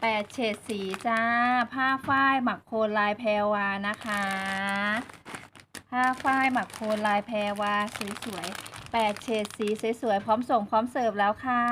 แปดเฉดสีจ้า ผ้าฝ้ายหมักโคนลายแพรวานะคะ ผ้าฝ้ายหมักโคนลายแพรวาสวยๆแปดเฉดสีสวยๆพร้อมส่งพร้อมเสิร์ฟแล้วค่ะ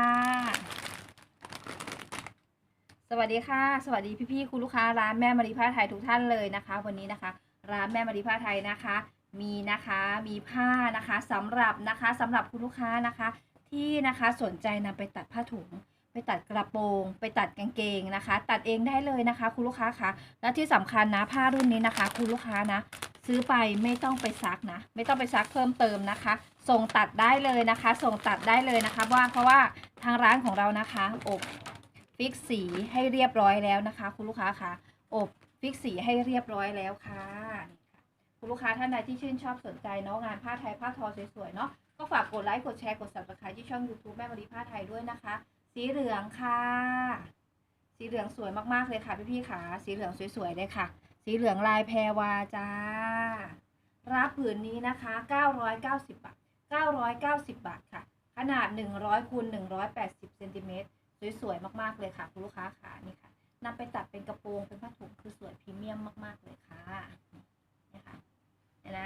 สวัสดีค่ะ สวัสดีพี่ๆคุณลูกค้าร้านแม่มารีผ้าไทยทุกท่านเลยนะคะ วันนี้นะคะ ร้านแม่มารีผ้าไทยนะคะ มีนะคะมีผ้านะคะสำหรับนะคะสำหรับคุณลูกค้านะคะ ที่นะคะสนใจนำไปตัดผ้าถุง ไปตัดกระโปรง ไปตัดกางเกงนะคะ ตัดเองได้เลยนะคะ คุณลูกค้าคะและที่สำคัญนะผ้ารุ่นนี้นะคะ คุณลูกค้านะ ซื้อไปไม่ต้องไปซักนะ ไม่ต้องไปซักเพิ่มเติมนะคะ ส่งตัดได้เลยนะคะ ส่งตัดได้เลยนะคะว่าเพราะว่าทางร้านของเรานะคะอบฟิกสีให้เรียบร้อยแล้วนะคะ คุณลูกค้าคะอบฟิกสีให้เรียบร้อยแล้วค่ะนี่ค่ะคุณลูกค้าท่านใดที่ชื่นชอบสนใจเนาะงานผ้าไทยผ้าทอสวยๆเนาะก็ฝากกดไลค์กดแชร์กด subscribe ที่ช่อง YouTube แม่มารีผ้าไทยด้วยนะคะ สีเหลืองค่ะ สีเหลืองสวยมากๆเลยค่ะพี่ๆค่ะ สีเหลืองสวยๆเลยค่ะ สีเหลืองลายแพรวาจ้า รับผืนนี้นะคะ 990 บาท 990 บาทค่ะ ขนาด 100คูณ180เซนติเมตรสวยๆมากๆเลยค่ะคุณลูกค้าค่ะนี่ค่ะนำไปตัดเป็นกระโปรงเป็นผ้าถุงคือสวยพรีเมียมมากๆเลยค่ะนี่ค่ะเห็นไหม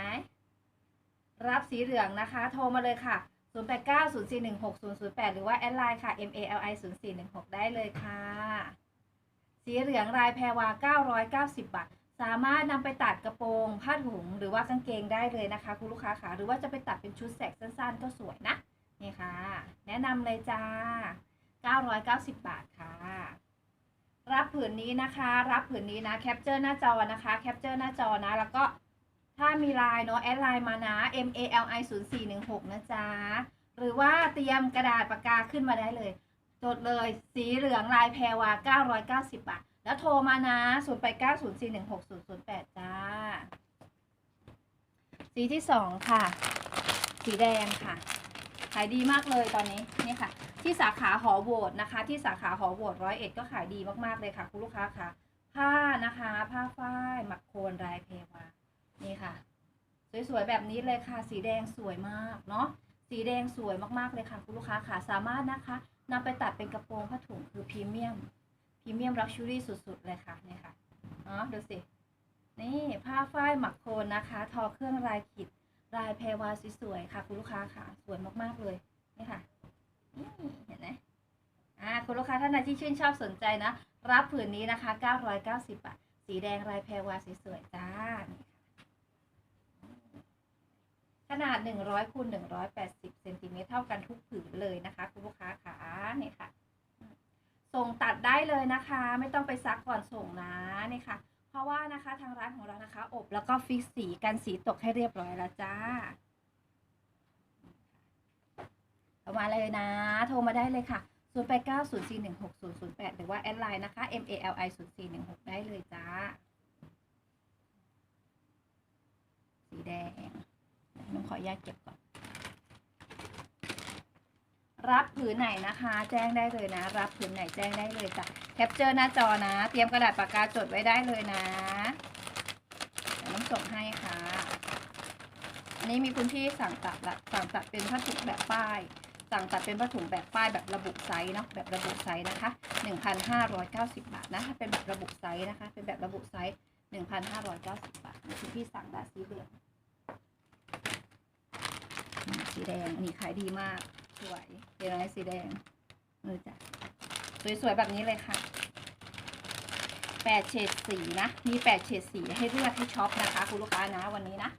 รับสีเหลืองนะคะ โทรมาเลยค่ะ 0890416008 หรือว่าแอดไลน์ค่ะ MALI 0416 ได้เลยค่ะ สีเหลืองลายแพรวา 990 บาท สามารถนำไปตัดกระโปรง ผ้าถุง หรือว่ากางเกงได้เลยนะคะ คุณลูกค้าค่ะ หรือว่าจะไปตัดเป็นชุดแสกสั้นๆ ก็สวยนะ นี่ค่ะ แนะนำเลยจ้า 990 บาทค่ะ รับผืนนี้นะคะ รับผืนนี้นะ แคปเจอร์หน้าจอนะคะ แคปเจอร์หน้าจอนะ แล้วก็ ถ้ามีไลน์เนาะแอดไลน์มานะ M A L I 0 4 1 6นะจ๊ะ หรือว่าเตรียมกระดาษปากกาขึ้นมาได้เลยจดเลย สีเหลืองลายแพรวา 990 บาท แล้วโทรมานะ 0 8 9 0 4 1 6 0 0 8 จ้า สีที่สองค่ะ สีแดงค่ะ ขายดีมากเลยตอนนี้ นี่ค่ะ ที่สาขาหอโหวตนะคะ ที่สาขาหอโหวตร้อยเอ็ดก็ขายดีมากๆเลยค่ะ คุณลูกค้าค่ะ ผ้านะคะ ผ้าฝ้ายหมักโคนลายเพวา นี่ค่ะ สวยๆแบบนี้เลยค่ะ สีแดงสวยมากเนาะสีแดงสวยมากๆเลยค่ะ คุณลูกค้าค่ะสามารถนะคะนำไปตัดเป็นกระโปรงผ้าถุงคือพรีเมียมพรีเมียมลักชูรี่สุดๆเลยค่ะนี่ค่ะเนาะดูสินี่ผ้าฝ้ายหมักโคนนะคะ ทอเครื่องลายขีดลายแพรวาสวยๆค่ะ คุณลูกค้าค่ะ สวยมากๆเลยนี่ค่ะนี่เห็นไหมอ่าคุณลูกค้าท่านใดที่ชื่นชอบสนใจนะ รับผืนนี้นะคะ 990 บาท สีแดงลายแพรวาสวยๆจ้า นี่ค่ะ ขนาด 100คูณ180เซนติเมตรเท่ากันทุกผืนเลยนะคะคุณลูกค้าค่ะนี่ยค่ะ ส่งตัดได้เลยนะคะ ไม่ต้องไปซักก่อนส่งนะเนี่ยค่ะ เพราะว่านะคะทางร้านของเรานะคะ อบแล้วก็ฟิกสีกันสีตกให้เรียบร้อยแล้วจ้าโทรมาเลยนะ โทรมาได้เลยค่ะ 0 8 9 0 4 1 6 0 0 8 หรือว่าแอดไลน์นะคะ M A L I 0 4 1 6ได้เลยจ้า สีแดง น้องขออนุญาตเก็บก่อน รับผืนไหนนะคะ แจ้งได้เลยนะ รับผืนไหนแจ้งได้เลยจ้ะแคปเจอร์หน้าจอนะ เตรียมกระดาษปากกาจดไว้ได้เลยนะเดี๋ยวน้องส่งให้ค่ะอันนี้มีคุณพี่สั่งตัดละสั่งตัดเป็นผ้าถุงแบบป้าย สั่งตัดเป็นผ้าถุงแบบป้ายแบบระบุไซส์เนาะแบบระบุไซส์นะคะ 1,590 บาทนะถ้าเป็นแบบระบุไซส์นะคะ เป็นแบบระบุไซส์1,590 บาทคุณพี่สั่งได้สีเหลือง สีแดง อันนี้ขายดีมาก สวยเห็นไหมสีแดงเออจ้ะสวยๆแบบนี้เลยค่ะแปดเฉดสีนะ มีแปดเฉดสีให้เลือกให้ช็อปนะคะ คุณลูกค้านะวันนี้นะ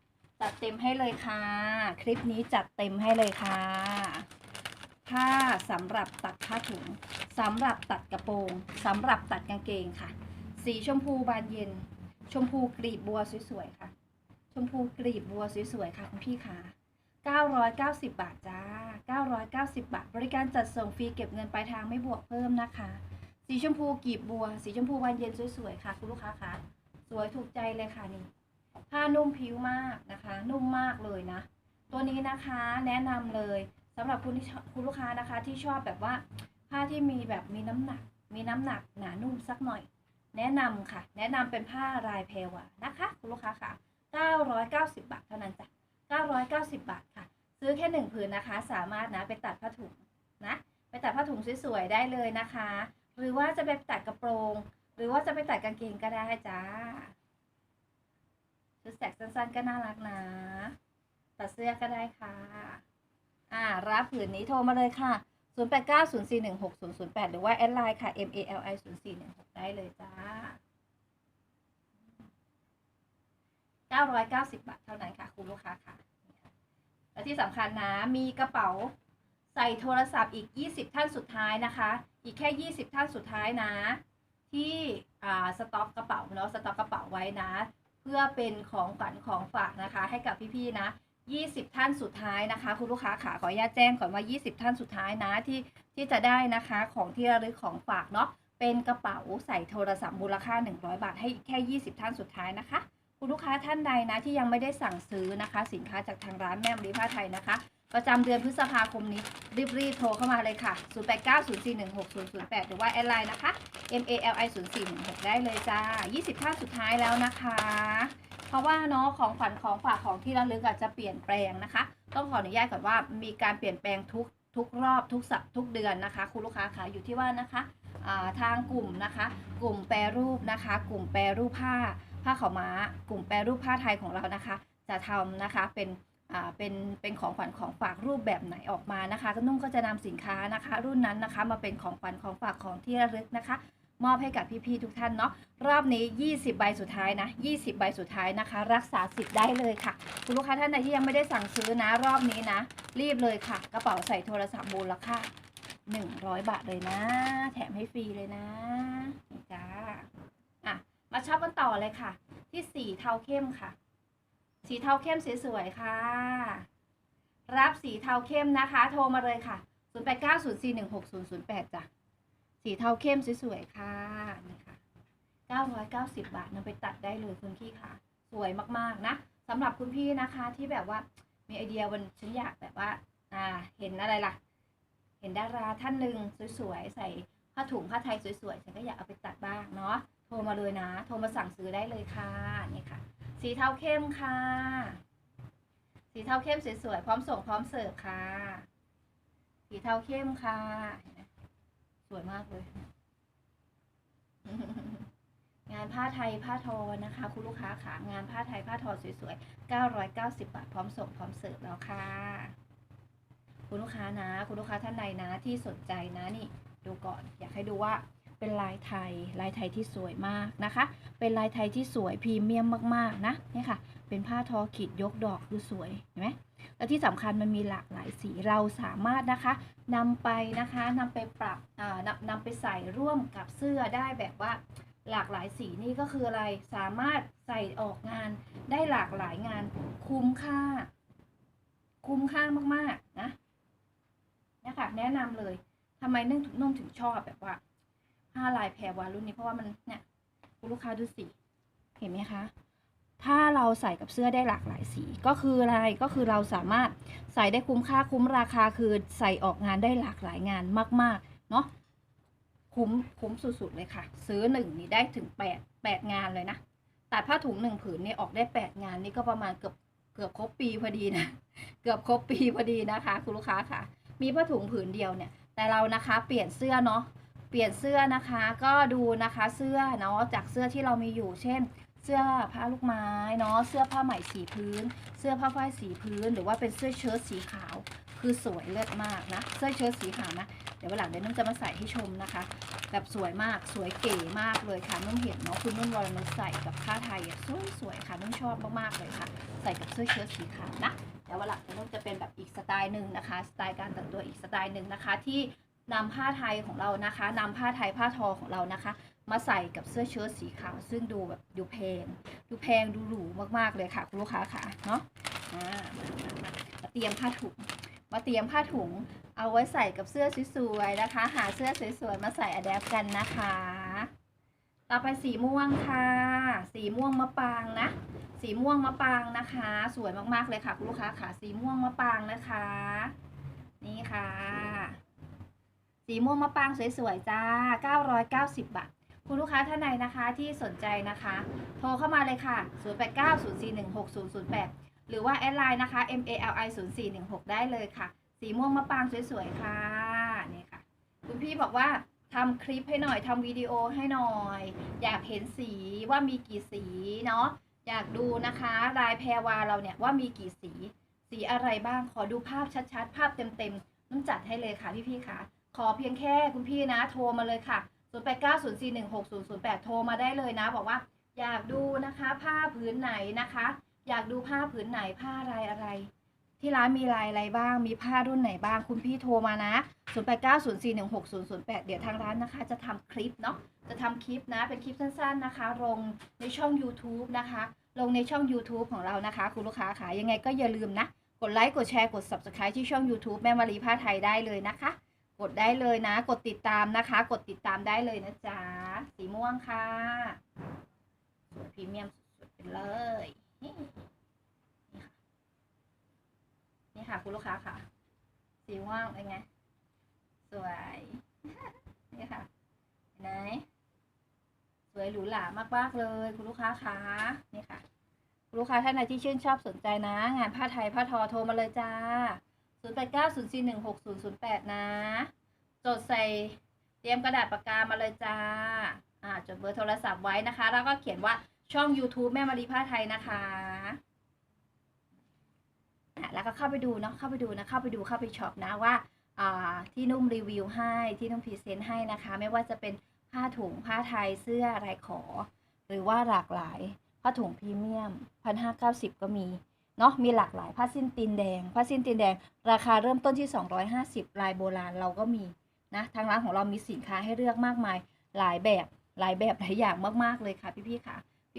จัดเต็มให้เลยค่ะ คลิปนี้จัดเต็มให้เลยค่ะผ้าสำหรับตัดผ้าถุงสำหรับตัดกระโปรงสำหรับตัดกางเกงค่ะ สีชมพูบานเย็น ชมพูกลีบบัวสวยๆค่ะ ชมพูกลีบบัวสวยๆค่ะคุณพี่ค่ะ 990 บาทจ้า 990 บาท บริการจัดส่งฟรีเก็บเงินปลายทางไม่บวกเพิ่มนะคะ สีชมพูกีบบัว สีชมพูบานเย็นสวยๆค่ะ คุณลูกค้าคะสวยถูกใจเลยค่ะนี่ ผ้านุ่มผิวมากนะคะ นุ่มมากเลยนะ ตัวนี้นะคะแนะนำเลยสำหรับคุณที่คุณลูกค้านะคะที่ชอบแบบว่า ผ้าที่มีแบบมีน้ำหนัก มีน้ำหนักหนานุ่มสักหน่อย แนะนำค่ะ แนะนำเป็นผ้าลายเพลวานะคะ คุณลูกค้าค่ะ990 บาทเท่านั้นจ้ะ 990 บาทค่ะ ซื้อแค่หนึ่งผืนนะคะ สามารถนะไปตัดผ้าถุงนะ ไปตัดผ้าถุงสวยๆได้เลยนะคะ หรือว่าจะไปตัดกระโปรง หรือว่าจะไปตัดกางเกงก็ได้จ้าชุดแสกสั้นๆก็น่ารักนะตัดเสื้อก็ได้ค่ะ อ่า รับผืนนี้โทรมาเลยค่ะ 0 8 9 0 4 1 6 0 0 8 หรือว่าแอดไลน์ค่ะ M A L I 0 4 1 6 ได้เลยจ้า 990 บาทเท่านั้นค่ะคุณลูกค้าค่ะ และที่สำคัญนะ มีกระเป๋าใส่โทรศัพท์อีก 20 ท่านสุดท้ายนะคะ อีกแค่ 20 ท่านสุดท้ายนะ ที่อ่าสต็อกกระเป๋าเนาะสต็อกกระเป๋าไว้นะ เพื่อเป็นของขวัญของฝากนะคะ ให้กับพี่ๆนะ 20 ท่านสุดท้ายนะคะ คุณลูกค้าขาขออนุญาตแจ้งก่อนว่า 20 ท่านสุดท้ายนะที่ที่จะได้นะคะของที่ระลึกของฝากเนาะเป็นกระเป๋าใส่โทรศัพท์มูลค่า 100 บาท ให้แค่ 20 ท่านสุดท้ายนะคะ คุณลูกค้าท่านใดนะที่ยังไม่ได้สั่งซื้อนะคะ สินค้าจากทางร้านแม่มรีผ้าไทยนะคะ ประจำเดือนพฤษภาคมนี้รีบๆโทรเข้ามาเลยค่ะ 0890416008 หรือว่าแอดไลน์นะคะ M A L I 0416ได้เลยจ้า 20ท่าสุดท้ายแล้วนะคะ เพราะว่าเนาะของขวัญของฝากของที่ระลึกอาจจะเปลี่ยนแปลงนะคะ ต้องขออนุญาตก่อนว่ามีการเปลี่ยนแปลงทุกทุกรอบทุกสัปทุกเดือนนะคะ คุณลูกค้าคะอยู่ที่ว่านะคะาทางกลุ่มนะคะ กลุ่มแปรรูปนะคะ กลุ่มแปรรูปผ้า ผ้าขาวม้ากลุ่มแปรรูปผ้าไทยของเรานะคะ จะทำนะคะเป็นอ่าเป็นเป็นของขวัญของฝากรูปแบบไหนออกมานะคะก็นุ่งก็จะนำสินค้านะคะ รุ่นนั้นนะคะมาเป็นของขวัญของฝากของที่ระลึกนะคะ มอบให้กับพี่ๆทุกท่านเนาะรอบนี้ 20 ใบสุดท้ายนะ 20 ใบสุดท้ายนะคะ รักษาสิทธิ์ได้เลยค่ะ คุณลูกค้าท่านใดที่ยังไม่ได้สั่งซื้อนะรอบนี้นะ รีบเลยค่ะ กระเป๋าใส่โทรศัพท์มูลค่า100 บาทเลยนะ แถมให้ฟรีเลยนะจ้า ช็อปกันต่อเลยค่ะ ที่สีเทาเข้มค่ะ สีเทาเข้มสวยๆค่ะ รับสีเทาเข้มนะคะ โทรมาเลยค่ะ 0890416008จ้ะสีเทาเข้มสวยๆค่ะนี่ค่ะ990 บาทนำไปตัดได้เลยคุณพี่ค่ะ สวยมากๆนะสำหรับคุณพี่นะคะที่แบบว่ามีไอเดียวันฉันอยากแบบว่า อ่า เห็นอะไรล่ะ เห็นดาราท่านหนึ่งสวยๆใส่ผ้าถุงผ้าไทยสวยๆ ฉันก็อยากเอาไปตัดบ้างเนาะ ทรมาเลยนะ โทรมาสั่งซื้อได้เลยค่ะนี่ค่ะ สีเทาเข้มค่ะ สีเทาเข้มสวยๆพร้อมส่งพร้อมเสิร์ฟค่ะ สีเทาเข้มค่ะ สวยมากเลย งานผ้าไทยผ้าทอนะคะ คุณลูกค้าค่ะ งานผ้าไทยผ้าทอสวยๆ990 บาทพร้อมส่งพร้อมเสิร์ฟแล้วค่ะ คุณลูกค้านะ คุณลูกค้าท่านใดนะที่สนใจนะนี่ดูก่อน อยากให้ดูว่า เป็นลายไทย ลายไทยที่สวยมากนะคะ เป็นลายไทยที่สวยพรีเมียมมากๆนะนี่ค่ะ เป็นผ้าทอขีดยกดอกคือสวยเห็นไหมและที่สำคัญมันมีหลากหลายสีเราสามารถนะคะนำไปนะคะนำไปปรับอ่านำนำไปใส่ร่วมกับเสื้อได้แบบว่าหลากหลายสีนี่ก็คืออะไรสามารถใส่ออกงานได้หลากหลายงานคุ้มค่า คุ้มค่ามากๆนะนี่ค่ะแนะนำเลยทำไมนุ่มนุ่มถึงชอบแบบว่า ผ้าลายแพรวารุ่นนี้เพราะว่ามันเนี่ยคุณลูกค้าดูสิเห็นไหมคะ ถ้าเราใส่กับเสื้อได้หลากหลายสี ก็คืออะไรก็คือเราสามารถใส่ได้คุ้มค่าคุ้มราคาคือใส่ออกงานได้หลากหลายงานมากๆเนาะคุ้มคุ้มสุดๆเลยค่ะ ซื้อหนึ่งนี่ได้ถึงแปดแปดงานเลยนะตัดผ้าถุงหนึ่งผืนนี่ออกได้แปดงานนี่ก็ประมาณเกือบเกือบครบปีพอดีนะเกือบครบปีพอดีนะคะ คุณลูกค้าค่ะ มีผ้าถุงผืนเดียวเนี่ย แต่เรานะคะเปลี่ยนเสื้อเนาะ ปลี่ยนเสื้อนะคะก็ดูนะคะเสื้อเนาะจากเสื้อที่เรามีอยู่ เช่น เสื้อผ้าลูกไม้เนาะเสื้อผ้าไหมสีพื้น เสื้อผ้าฝ้ายสีพื้น หรือว่าเป็นเสื้อเชิ้ตสีขาว คือสวยเลิศมากนะเสื้อเชิ้ตสีขาวนะเดี๋ยววันหลังเดี๋ยวนุ่นจะมาใส่ให้ชมนะคะ แบบสวยมากสวยเก๋มากเลยค่ะนุ่นเห็นเนาะคุณนุ่นวรนุชใส่กับผ้าไทยสวยสวยค่ะนุ่นชอบมากๆเลยค่ะ ใส่กับเสื้อเชิ้ตสีขาวนะเดี๋ยววันหลังเดี๋ยวนุ่นจะเป็นแบบอีกสไตล์หนึ่งนะคะ สไตล์การแต่งตัวอีกสไตล์หนึ่งนะคะที่ นำผ้าไทยของเรานะคะนำผ้าไทยผ้าทอของเรานะคะ มาใส่กับเสื้อเชิ้ตสีขาว ซึ่งดูแบบดูแพง ดูแพงดูหรูมากๆเลยค่ะคุณลูกค้าค่ะเนาะมาเตรียมผ้าถุง มาเตรียมผ้าถุง เอาไว้ใส่กับเสื้อสวยๆนะคะ หาเสื้อสวยๆมาใส่อแดปกันนะคะ ต่อไปสีม่วงค่ะ สีม่วงมะปรางนะ สีม่วงมะปรางนะคะ สวยมากๆเลยค่ะคุณลูกค้าค่ะ สีม่วงมะปรางนะคะ นี่ค่ะ สีม่วงมะปรางสวยๆจ้า 990 บาท คุณลูกค้าท่านใดนะคะที่สนใจนะคะ โทรเข้ามาเลยค่ะ 0890416008 หรือว่าแอดไลน์นะคะ M A L I 0 4 1 6ได้เลยค่ะ สีม่วงมะปรางสวยๆค่ะนี่ค่ะ คุณพี่บอกว่าทำคลิปให้หน่อยทำวิดีโอให้หน่อย อยากเห็นสีว่ามีกี่สีเนาะอยากดูนะคะลายแพรวาเราเนี่ยว่ามีกี่สี สีอะไรบ้างขอดูภาพชัดๆ ภาพเต็มๆน้ำจัดให้เลยค่ะพี่ๆค่ะ ขอเพียงแค่คุณพี่นะโทรมาเลยค่ะ 0890416008 โทรมาได้เลยนะ บอกว่า อยากดูนะคะผ้าผืนไหนนะคะ อยากดูผ้าผืนไหนผ้าลายอะไร ที่ร้านมีลายอะไรบ้าง มีผ้ารุ่นไหนบ้าง คุณพี่โทรมานะ 0890416008 เดี๋ยวทางร้านนะคะ จะทำคลิปเนาะ จะทำคลิปนะ เป็นคลิปสั้นๆนะคะ ลงในช่อง YouTube นะคะ ลงในช่อง YouTube ของเรานะคะ คุณลูกค้าค่ะ ยังไงก็อย่าลืมนะ กดไลค์ กดแชร์ กด Subscribe ที่ช่อง YouTube แม่มารีผ้าไทยได้เลยนะคะ กดได้เลยนะ กดติดตามนะคะ กดติดตามได้เลยนะจ๊ะ สีม่วงค่ะสวยพรีเมียมสุดๆไปเลย นี่ค่ะนี่ค่ะ คุณลูกค้าค่ะ สีม่วงเป็นไง สวย นี่ค่ะเห็นไหมสวยหรูหรามากๆเลย คุณลูกค้าคะนี่ค่ะ คุณลูกค้าท่านไหนที่ชื่นชอบสนใจนะ งานผ้าไทยผ้าทอโทรมาเลยจ้า 0 8 9 0 4 1 6 0 0 8 นะ จดใส่เตรียมกระดาษปากกามาเลยจ้า อ่า จดเบอร์โทรศัพท์ไว้นะคะ แล้วก็เขียนว่าช่อง YouTube แม่มารีผ้าไทยนะคะแล้วก็เข้าไปดูเนาะเข้าไปดูนะ เข้าไปดูเข้าไปช็อปนะว่าอ่าที่นุ่มรีวิวให้ที่นุ่มพรีเซนต์ให้นะคะ ไม่ว่าจะเป็นผ้าถุงผ้าไทยเสื้อลายขอ หรือว่าหลากหลาย ผ้าถุงพรีเมียมพันห้าเก้าสิบก็มี เนาะมีหลากหลายผ้าสิ้นตีนแดงผ้าสิ้นตีนแดง ราคาเริ่มต้นที่ 250 ลายโบราณเราก็มีนะทางร้านของเรามีสินค้าให้เลือกมากมาย หลายแบบหลายแบบหลายอย่างมากๆเลยค่ะพี่ๆค่ะ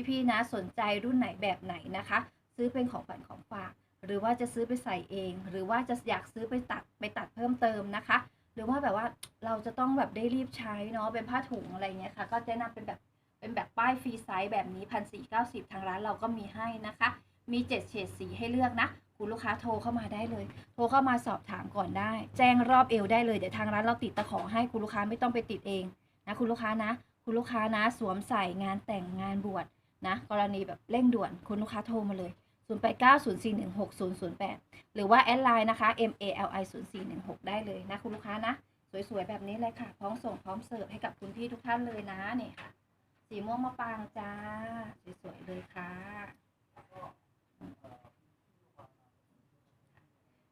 พี่ๆนะสนใจรุ่นไหนแบบไหนนะคะ ซื้อเป็นของฝันของฝาก หรือว่าจะซื้อไปใส่เอง หรือว่าจะอยากซื้อไปตัดไปตัดเพิ่มเติมนะคะ หรือว่าแบบว่าเราจะต้องแบบได้รีบใช้เนาะเป็นผ้าถุงอะไรเงี้ยค่ะ ก็จะนำเป็นแบบเป็นแบบป้ายฟรีไซส์แบบนี้พันสี่เก้าสิบทางร้านเราก็มีให้นะคะ มีเจ็ดเฉดสีให้เลือกนะ คุณลูกค้าโทรเข้ามาได้เลย โทรเข้ามาสอบถามก่อนได้ แจ้งรอบเอวได้เลย เดี๋ยวทางร้านเราติดตะขอให้คุณลูกค้าไม่ต้องไปติดเองนะคุณลูกค้านะ คุณลูกค้านะ สวมใส่งานแต่งงานบวชนะ กรณีแบบเร่งด่วนคุณลูกค้าโทรมาเลย 0890416008 หรือว่าแอดไลน์นะคะ MALI 0416ได้เลยนะคุณลูกค้านะ สวยๆแบบนี้เลยค่ะ พร้อมส่งพร้อมเสิร์ฟให้กับคุณพี่ทุกท่านเลยนะเนี่ค่ะสีม่วงมะปรางจ้า สวยๆเลยค่ะ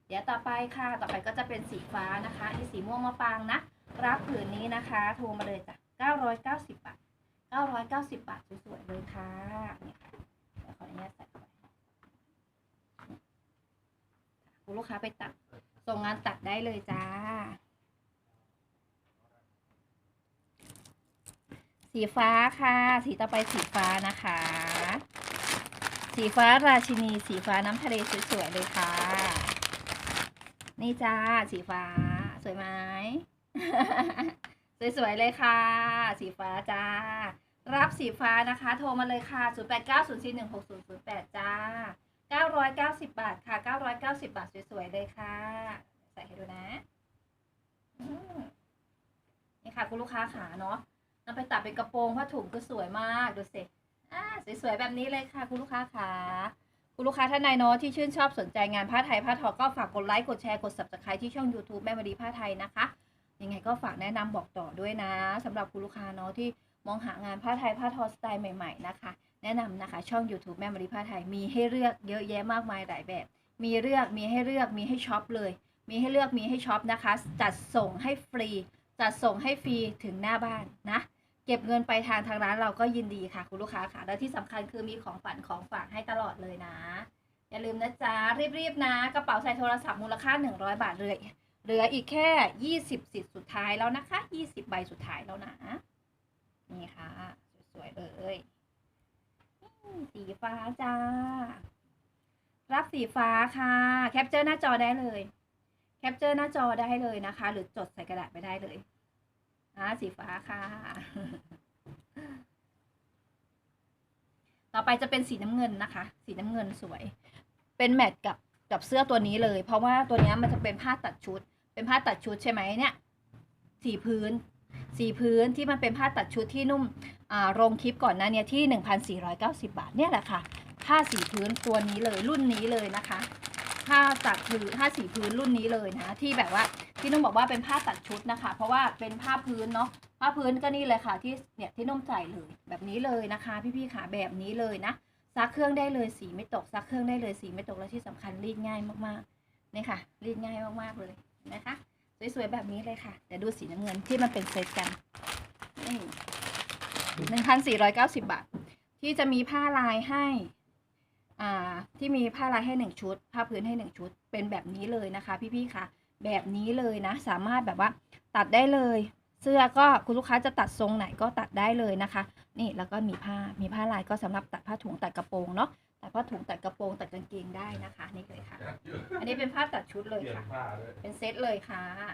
เดี๋ยวต่อไปค่ะ ต่อไปก็จะเป็นสีฟ้านะคะนี่สีม่วงมะปรางนะ รับผืนนี้นะคะ โทรมาเลยจ้ะ990 บาท 990 บาทสวยๆเลยค่ะเนี่ยค่ะเดี๋ยวขออนุญาตใส่เข้าไปคุณลูกค้าไปตัด ส่งงานตัดได้เลยจ้า สีฟ้าค่ะ สีต่อไปสีฟ้านะคะ สีฟ้าราชินี สีฟ้าน้ำทะเลสวยๆเลยค่ะ นี่จ้า สีฟ้า สวยไหม สวยๆเลยค่ะ สีฟ้าจ้า รับสีฟ้านะคะ โทรมาเลยค่ะ 0 8 9 0 4 1 6 0 0 8 จ้า 990 บาทค่ะ 990 บาทสวยๆเลยค่ะ ใส่ให้ดูนะนี่ค่ะ คุณลูกค้าขาเนาะนำไปตัดเป็นกระโปรงผ้าถุงก็สวยมาก ดูสิ อ่าสวยๆแบบนี้เลยค่ะ คุณลูกค้าขาคุณลูกค้าท่านใดเนาะที่ชื่นชอบสนใจงานผ้าไทยผ้าทอก็ฝากกดไลค์กดแชร์กด subscribe ที่ช่อง YouTube แม่มาดีผ้าไทยนะคะ ยังไงก็ฝากแนะนำบอกต่อด้วยนะสำหรับคุณลูกค้าเนาะที่มองหางานผ้าไทยผ้าทอสไตล์ใหม่ ๆ นะคะ แนะนำนะคะ ช่อง YouTube แม่มารีผ้าไทยมีให้เลือกเยอะแยะมากมายหลายแบบ มีเลือกมีให้เลือกมีให้ช็อปเลย มีให้เลือกมีให้ช็อปนะคะ จัดส่งให้ฟรี จัดส่งให้ฟรีถึงหน้าบ้านนะ ก็บเงินไปทางทางร้านเราก็ยินดีค่ะ คุณลูกค้าค่ะ แล้วที่สำคัญคือมีของฝันของฝากให้ตลอดเลยนะ อย่าลืมนะจ๊ะ รีบๆนะ กระเป๋าใส่โทรศัพท์มูลค่า 100 บาทเลยเหลืออีกแค่ 20สิทธิ์สุดท้ายแล้วนะคะ 20 ใบสุดท้ายแล้วนะ นี่ค่ะ สวยๆเลยสีฟ้าจ้า รับสีฟ้าค่ะ แคปเจอร์หน้าจอได้เลย แคปเจอร์หน้าจอได้เลยนะคะ หรือจดใส่กระดาษไปได้เลย นะสีฟ้าค่ะ ต่อไปจะเป็นสีน้ำเงินนะคะ สีน้ำเงินสวย เป็นแมทกับกับเสื้อตัวนี้เลย เพราะว่าตัวนี้มันจะเป็นผ้าตัดชุด เป็นผ้าตัดชุดใช่ไหมเนี่ยสีพื้นสีพื้นที่มันเป็นผ้าตัดชุดที่นุ่มอ่าโรงคลิปก่อนหน้าเนี้ที่ 1,490 บาทเนี่ยแหละค่ะ ผ้าสีพื้นตัวนี้เลยรุ่นนี้เลยนะคะ ผ้าตัดพื้นผ้าสีพื้นรุ่นนี้เลยนะ ที่แบบว่าที่นุ่มบอกว่าเป็นผ้าตัดชุดนะคะ เพราะว่าเป็นผ้าพื้นเนาะผ้าพื้นก็นี่เลยค่ะ ที่เนี่ยที่นุ่มใจเลยแบบนี้เลยนะคะ พี่ๆค่ะแบบนี้เลยนะซักเครื่องได้เลยสีไม่ตกซักเครื่องได้เลยสีไม่ตกและที่สำคัญรีดง่ายมากๆนี่ค่ะ รีดง่ายมากๆเลยเห็นะคะสวยๆแบบนี้เลยค่ะเดี๋ยวดูสีน้ำเงินที่มันเป็นเซตกันนี่หนึ่งพันสี่ร้อยเก้าสิบบาท ที่จะมีผ้าลายให้ ที่มีผ้าลายให้หนึ่งชุด ผ้าพื้นให้หนึ่งชุด เป็นแบบนี้เลยนะคะพี่ๆค่ะ แบบนี้เลยนะ สามารถแบบว่าตัดได้เลย เสื้อก็คุณลูกค้าจะตัดทรงไหนก็ตัดได้เลยนะคะ นี่แล้วก็มีผ้า มีผ้าลายก็สำหรับตัดผ้าถุงตัดกระโปรงเนาะ ตัดผ้าถุงตัดกระโปรงตัดกางเกงได้นะคะ นี่เลยค่ะ อันนี้เป็นผ้าตัดชุดเลยเปลี่ยนค่ะผ้าด้วยเป็นเซตเลยค่ะนี่ค่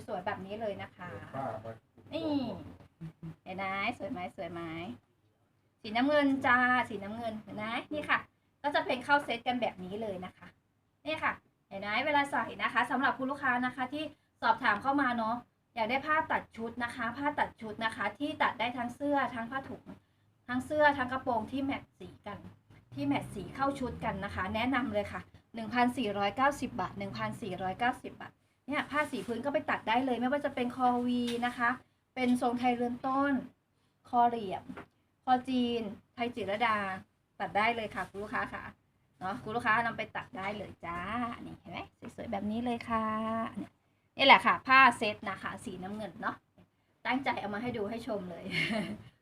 ะสวยๆแบบนี้เลยนะคะเปลี่ยนผ้ามานี่เห็นไหมสวยไหมสวยไหม สีน้ำเงินจ้าสีน้ำเงินเห็นไหมนี่ค่ะ ก็จะเป็นเข้าเซตกันแบบนี้เลยนะคะนี่ค่ะ เห็นไหมเวลาใส่นะคะสำหรับคุณลูกค้านะคะที่สอบถามเข้ามาเนาะอยากได้ผ้าตัดชุดนะคะ ผ้าตัดชุดนะคะ ที่ตัดได้ทั้งเสื้อทั้งผ้าถุงทั้งเสื้อทั้งกระโปรงที่แมทสีกัน ที่แมทสีเข้าชุดกันนะคะ แนะนำเลยค่ะ 1,490 บาท 1,490 บาทเนี่ยผ้าสีพื้นก็ไปตัดได้เลย ไม่ว่าจะเป็นคอวีนะคะ เป็นทรงไทยเรือนต้น คอเหลี่ยม คอจีน ไทยจิรดา ตัดได้เลยค่ะคุณลูกค้าค่ะเนาะคุณลูกค้านำไปตัดได้เลยจ้านี่เห็นไหมสวยๆแบบนี้เลยค่ะเนี่ยนี่แหละค่ะ ผ้าเซตนะคะ สีน้ำเงินเนาะตั้งใจเอามาให้ดูให้ชมเลย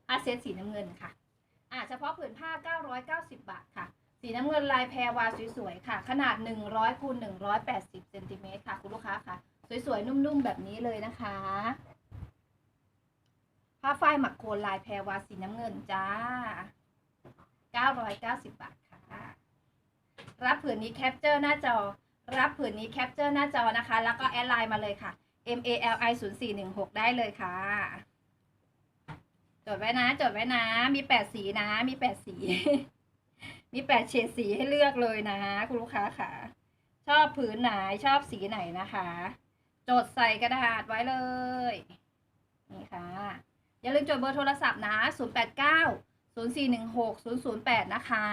ผ้าเซตสีน้ำเงินค่ะอ่าเฉพาะผืนผ้า 990 บาทค่ะ สีน้ำเงินลายแพรวาสวยๆค่ะ ขนาด 100คูณ180เซนติเมตรค่ะ คุณลูกค้าค่ะ สวยๆ นุ่มๆ แบบนี้เลยนะคะ ผ้าฝ้ายหมักโคนลายแพรวาสีน้ำเงินจ้า 990 บาทค่ะ รับผืนนี้แคปเจอร์หน้าจอ รับผืนนี้แคปเจอร์หน้าจอนะคะ แล้วก็แอดไลน์มาเลยค่ะ M A L I 0 4 1 6ได้เลยค่ะ จดไว้นะ จดไว้นะ มีแปดสีนะ มีแปดสี มีแปดเฉดสีให้เลือกเลยนะ คุณลูกค้าค่ะ ชอบผืนไหน ชอบสีไหนนะคะ จดใส่กระดาษไว้เลย นี่ค่ะ อย่าลืมจดเบอร์โทรศัพท์นะ 089 0416 008 นะคะ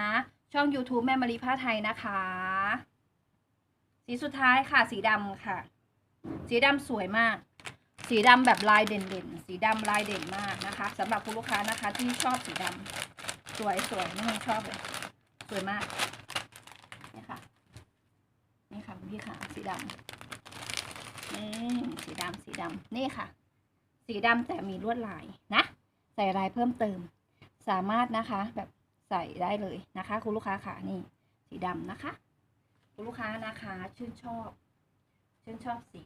ช่อง YouTube แม่มารีผ้าไทยนะคะ สีสุดท้ายค่ะ สีดำค่ะ สีดำสวยมาก สีดำแบบลายเด่นๆ สีดำลายเด่นมากนะคะสำหรับคุณลูกค้านะคะที่ชอบสีดำสวยสวยนี่ชอบเลยสวยมาก นี่ค่ะ นี่ค่ะคุณพี่ค่ะ สีดำนี่สีดำสีดำนี่ค่ะ สีดำแต่มีลวดลายนะ ใส่ลายเพิ่มเติม สามารถนะคะแบบใส่ได้เลยนะคะ คุณลูกค้าค่ะนี่สีดำนะคะ คุณลูกค้านะคะชื่นชอบ ชื่นชอบสี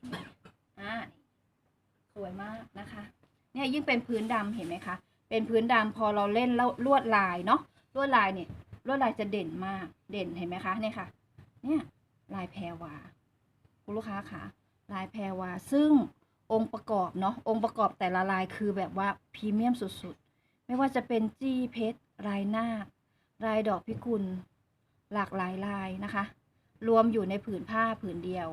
อ่าสวยมากนะคะ เนี่ยยิ่งเป็นพื้นดำเห็นไหมคะเป็นพื้นดำพอเราเล่นแล้วลวดลายเนาะลวดลายเนี่ยลวดลายจะเด่นมากเด่นเห็นไหมคะเนี่ยค่ะ เนี่ยลายแพรวา คุณลูกค้าค่ะลายแพรวาซึ่ง องค์ประกอบเนาะองค์ประกอบแต่ละลายคือแบบว่าพรีเมียมสุดๆ ไม่ว่าจะเป็นจี้เพชรลายนาคลายดอกพิกุล หลากหลายลายนะคะ รวมอยู่ในผืนผ้าผืนเดียว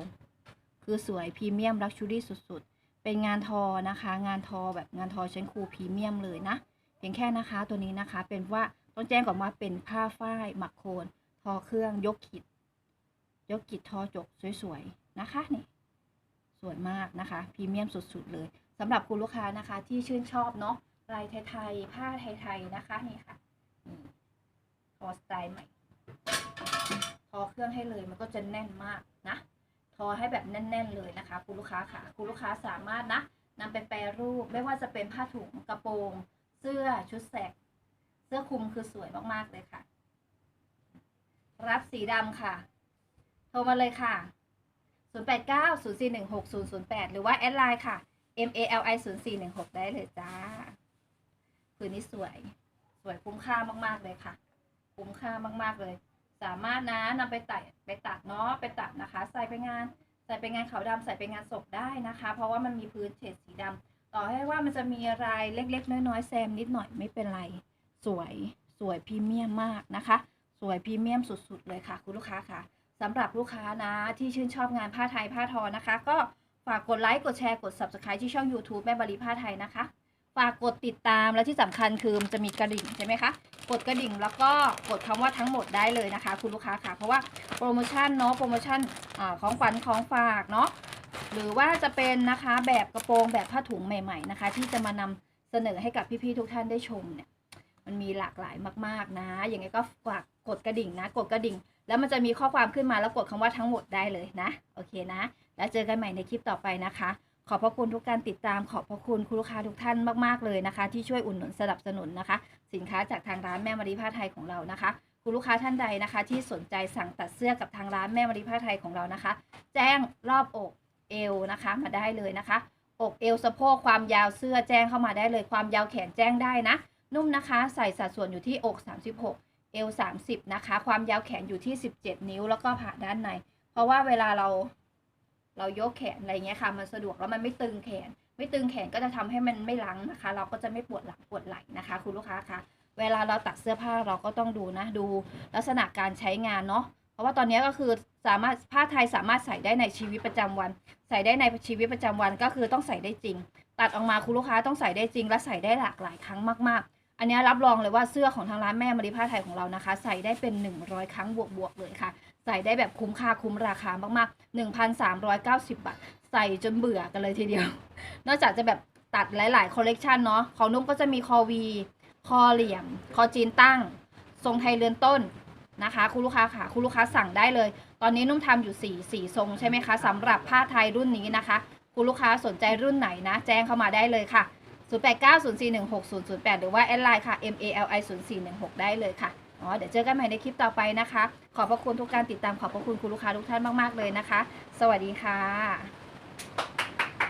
คือสวยพรีเมียมลักชูรี่สุดๆ เป็นงานทอนะคะ งานทอแบบงานทอชั้นครูพรีเมียมเลยนะเพียงแค่นะคะตัวนี้นะคะเป็นว่าต้องแจ้งก่อนว่าเป็นผ้าฝ้ายหมักโคนทอเครื่องยกขีดยกขีดทอจกสวยๆนะคะนี่ ส่วยมากนะคะพรีเมียมสุดๆเลยสำหรับคุณลูกค้านะคะที่ชื่นชอบเนาะลายไทยๆผ้าไทยๆนะคะนี่ค่ะทอสไตล์ใหม่ทอเครื่องให้เลยมันก็จะแน่นมากนะทอให้แบบแน่น ๆ เลยนะคะ คุณลูกค้าค่ะ คุณลูกค้าสามารถนะนำไปแปรรูปไม่ว่าจะเป็นผ้าถุงกระโปรง เสื้อชุดแสกเสื้อคลุมคือสวยมากๆเลยค่ะ รับสีดำค่ะ โทรมาเลยค่ะ 089 041 6008 หรือว่าแอดไลน์ค่ะ M A L I 0416ได้เลยจ้าผืนนี้สวย สวยคุ้มค่ามาก ๆ เลยค่ะ คุ้มค่ามาก ๆ เลย สามารถนะนำไปตัดไปตัดเนาะไปตัดนะคะ ใส่ไปงานใส่ไปงานขาวดำใส่ไปงานศพได้นะคะ เพราะว่ามันมีพื้นเฉดสีดำต่อให้ว่ามันจะมีรายเล็ก ๆ น้อยๆแซมนิดหน่อยไม่เป็นไรสวยสวยพรีเมียมมากนะคะ สวยพรีเมียมสุด ๆ เลยค่ะ คุณลูกค้าค่ะ สำหรับลูกค้านะที่ชื่นชอบงานผ้าไทยผ้าทอนะคะ ก็ฝากกดไลค์กดแชร์กด subscribe ที่ช่อง YouTube แม่บริผ้าไทยนะคะ ฝากกดติดตามและที่สำคัญคือจะมีกระดิ่งใช่ไหมคะ กดกระดิ่งแล้วก็กดคำว่าทั้งหมดได้เลยนะคะ คุณลูกค้าค่ะ เพราะว่าโปรโมชั่นเนาะโปรโมชั่นอของขวัญของฝากเนาะหรือว่าจะเป็นนะคะแบบกระโปรงแบบผ้าถุงใหม่ ๆนะคะ ที่จะมานำเสนอให้กับพี่ๆทุกท่านได้ชมเนี่ยมันมีหลากหลายมาก ๆนะยังไงก็ฝากกดกระดิ่งนะ กดกระดิ่ง แล้วมันจะมีข้อความขึ้นมาแล้วกดคำว่าทั้งหมดได้เลยนะ โอเคนะ แล้วเจอกันใหม่ในคลิปต่อไปนะคะ ขอบพระคุณทุกการติดตามขอบพระคุณคุณลูกค้าทุกท่านมากๆเลยนะคะ ที่ช่วยอุดหนุนสนับสนุนนะคะ สินค้าจากทางร้านแม่มารีผ้าไทยของเรานะคะคุณลูกค้าท่านใดนะคะ ที่สนใจสั่งตัดเสื้อกับทางร้านแม่มารีผ้าไทยของเรานะคะ แจ้งรอบอกเอวนะคะมาได้เลยนะคะ อกเอวสะโพกความยาวเสื้อแจ้งเข้ามาได้เลย ความยาวแขนแจ้งได้นะ นุ่มนะคะ ใส่สัดส่วนอยู่ที่อก 36 เอว30นะคะ ความยาวแขนอยู่ที่17นิ้วแล้วก็ผ่าด้านใน เพราะว่าเวลาเราเรายกแขนอะไรเงี้ยค่ะ มันสะดวกแล้วมันไม่ตึงแขน ไม่ตึงแขนก็จะทำให้มันไม่ลังนะคะ เราก็จะไม่ปวดหลังปวดไหล่นะคะ คุณลูกค้าคะเวลาเราตัดเสื้อผ้าเราก็ต้องดูนะ ดูลักษณะการใช้งานเนาะเพราะว่าตอนนี้ก็คือสามารถผ้าไทยสามารถใส่ได้ในชีวิตประจำวัน ใส่ได้ในชีวิตประจำวันก็คือต้องใส่ได้จริง ตัดออกมาคุณลูกค้าต้องใส่ได้จริงและใส่ได้หลากหลายครั้งมากๆ อันนี้รับรองเลยว่าเสื้อของทางร้านแม่มาริผ้าไทยของเรานะคะ ใส่ได้เป็น 100 ครั้งบวกๆเลยค่ะ ใส่ได้แบบคุ้มค่าคุ้มราคามากๆ 1,390 บาท ใส่จนเบื่อกันเลยทีเดียว นอกจากจะแบบตัดหลายๆคอลเลกชันเนาะของนุ่มก็จะมีคอวี คอเหลี่ยม คอจีนตั้ง ทรงไทยเรือนต้นนะคะ คุณลูกค้าค่ะ คุณลูกค้าสั่งได้เลย ตอนนี้นุ่มทำอยู่4 4ทรงใช่ไหมคะสำหรับผ้าไทยรุ่นนี้นะคะ คุณลูกค้าสนใจรุ่นไหนนะ แจ้งเข้ามาได้เลยค่ะ 0890416008 หรือว่าแอดไลน์ค่ะ MALI 0416ได้เลยค่ะอ๋อเดี๋ยวเจอกันใหม่ในคลิปต่อไปนะคะ ขอบพระคุณทุกการติดตามขอบพระคุณคุณลูกค้าทุกท่านมาก ๆ เลยนะคะ สวัสดีค่ะ